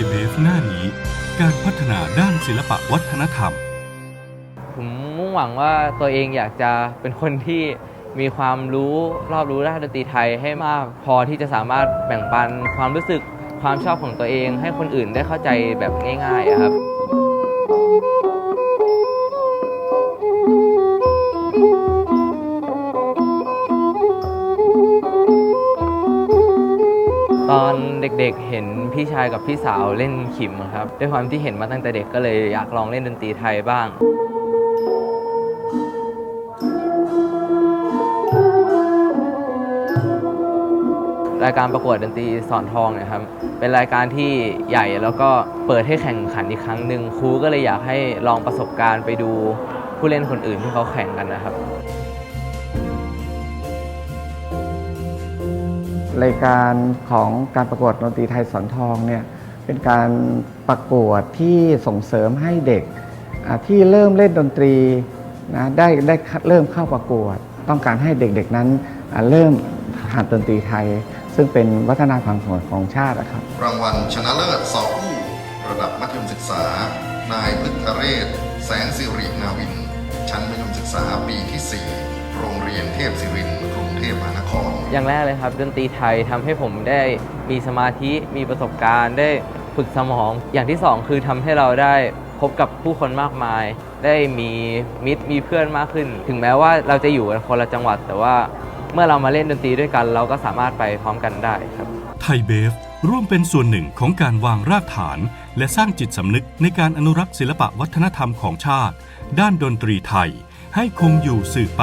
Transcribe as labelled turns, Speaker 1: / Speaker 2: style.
Speaker 1: หน้านี้ การพัฒนาด้านศิลปะวัฒนธรรม
Speaker 2: ผมมุ่งหวังว่าตัวเองอยากจะเป็นคนที่มีความรู้รอบรู้ด้านดนตรีไทยให้มากพอที่จะสามารถแบ่งปันความรู้สึกความชอบของตัวเอง ให้คนอื่นได้เข้าใจแบบง่ายๆครับ ตอนเด็กๆเห็นพี่ชายกับพี่สาวเล่นขิมครับด้วยความที่เห็นมาตั้งแต่เด็กก็เลยอยากลองเล่นดนตรีไทยบ้าง รายการประกวดดนตรีสอนทองเนะครับเป็นรายการที่ใหญ่แล้วก็เปิดให้แข่งขันอีกครั้งหนึ่งครูก็เลยอยากให้ลองประสบการณ์ไปดูผู้เล่นคนอื่นที่เขาแข่งกันนะครับ
Speaker 3: รายการของการประกวดดนตรีไทยสอนทองเนี่ยเป็นการประกวดที่ส่งเสริมให้เด็กที่เริ่มเล่นดนตรีนะได้ได้เริ่มเข้าประกวด ต้องการให้เด็กๆนั้นเริ่มหัดดนตรีไทย ซึ่งเป็นวัฒนธรรมของของชาตินะครับ
Speaker 4: รางวัลชนะเลิศสอบคู่ระดับมัธยมศึกษา นายพฤกษเรศ แสงสิรินาวิน ชั้นมัธยมศึกษาปีที่ 4 โรงเรียนเทพศิรินทร์กรุงเทพมหานคร
Speaker 2: อย่างแรกเลยครับดนตรีไทยทำให้ผมได้มีสมาธิมีประสบการณ์ได้ฝึกสมอง อย่างที่สองคือทำให้เราได้พบกับผู้คนมากมาย ได้มีมิตรมีเพื่อนมากขึ้น ถึงแม้ว่าเราจะอยู่กันคนละจังหวัด แต่ว่าเมื่อเรามาเล่นดนตรีด้วยกัน เราก็สามารถไปพร้อมกันได้ครับ
Speaker 1: ไทยเบฟร่วมเป็นส่วนหนึ่งของการวางรากฐาน และสร้างจิตสำนึกในการอนุรักษ์ศิลปะวัฒนธรรมของชาติ ด้านดนตรีไทย ให้คงอยู่สืบไป